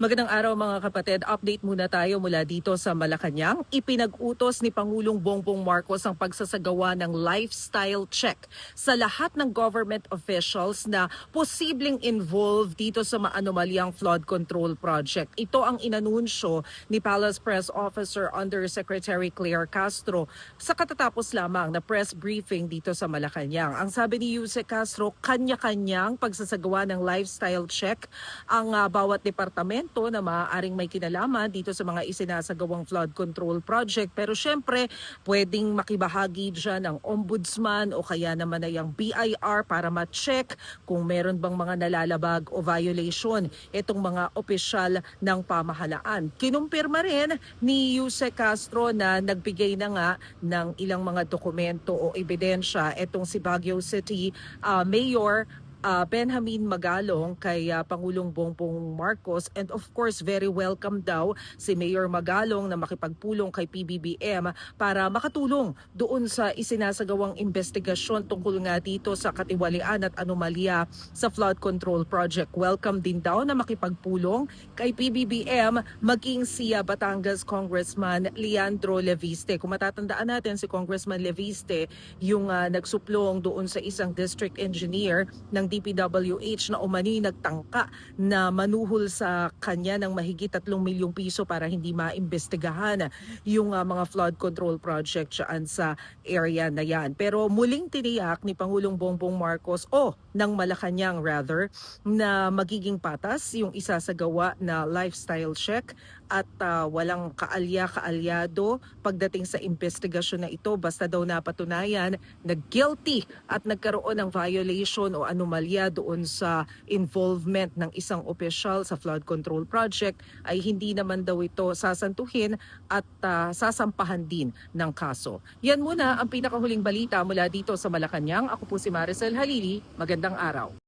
Magandang araw mga kapatid. Update muna tayo mula dito sa Malacanang. Ipinag-utos ni Pangulong Bongbong Marcos ang pagsasagawa ng lifestyle check sa lahat ng government officials na posibleng involved dito sa maanomalyang flood control project. Ito ang inanunsyo ni Palace Press Officer Undersecretary Claire Castro sa katatapos lamang na press briefing dito sa Malacanang. Ang sabi ni Yuse Castro, kanya-kanyang pagsasagawa ng lifestyle check ang ah, bawat departamento na maaaring may kinalaman dito sa mga isinasagawang flood control project. Pero syempre, pwedeng makibahagi dyan ang ombudsman o kaya naman ay ang BIR para ma-check kung meron bang mga nalalabag o violation itong mga opisyal ng pamahalaan. Kinumpirma rin ni Yuse Castro na nagbigay na nga ng ilang mga dokumento o ebidensya itong si Baguio City ah, Mayor uh, Benjamin Magalong kay uh, Pangulong Bongbong Marcos and of course very welcome daw si Mayor Magalong na makipagpulong kay PBBM para makatulong doon sa isinasagawang investigasyon tungkol nga dito sa katiwalian at anomalya sa flood control project. Welcome din daw na makipagpulong kay PBBM maging si uh, Batangas Congressman Leandro Leviste. Kung matatandaan natin si Congressman Leviste yung uh, nagsuplong doon sa isang district engineer ng DPWH na umani nagtangka na manuhol sa kanya ng mahigit 3 milyong piso para hindi maimbestigahan yung uh, mga flood control project dyan sa area na yan. Pero muling tiniyak ni Pangulong Bongbong Marcos o ng Malacanang rather na magiging patas yung isasagawa na lifestyle check at uh, walang kaalya-kaalyado pagdating sa investigasyon na ito basta daw napatunayan na guilty at nagkaroon ng violation o anomalya doon sa involvement ng isang opisyal sa flood control project ay hindi naman daw ito sasantuhin at uh, sasampahan din ng kaso. Yan muna ang pinakahuling balita mula dito sa Malacanang. Ako po si Maricel Halili. Magandang araw.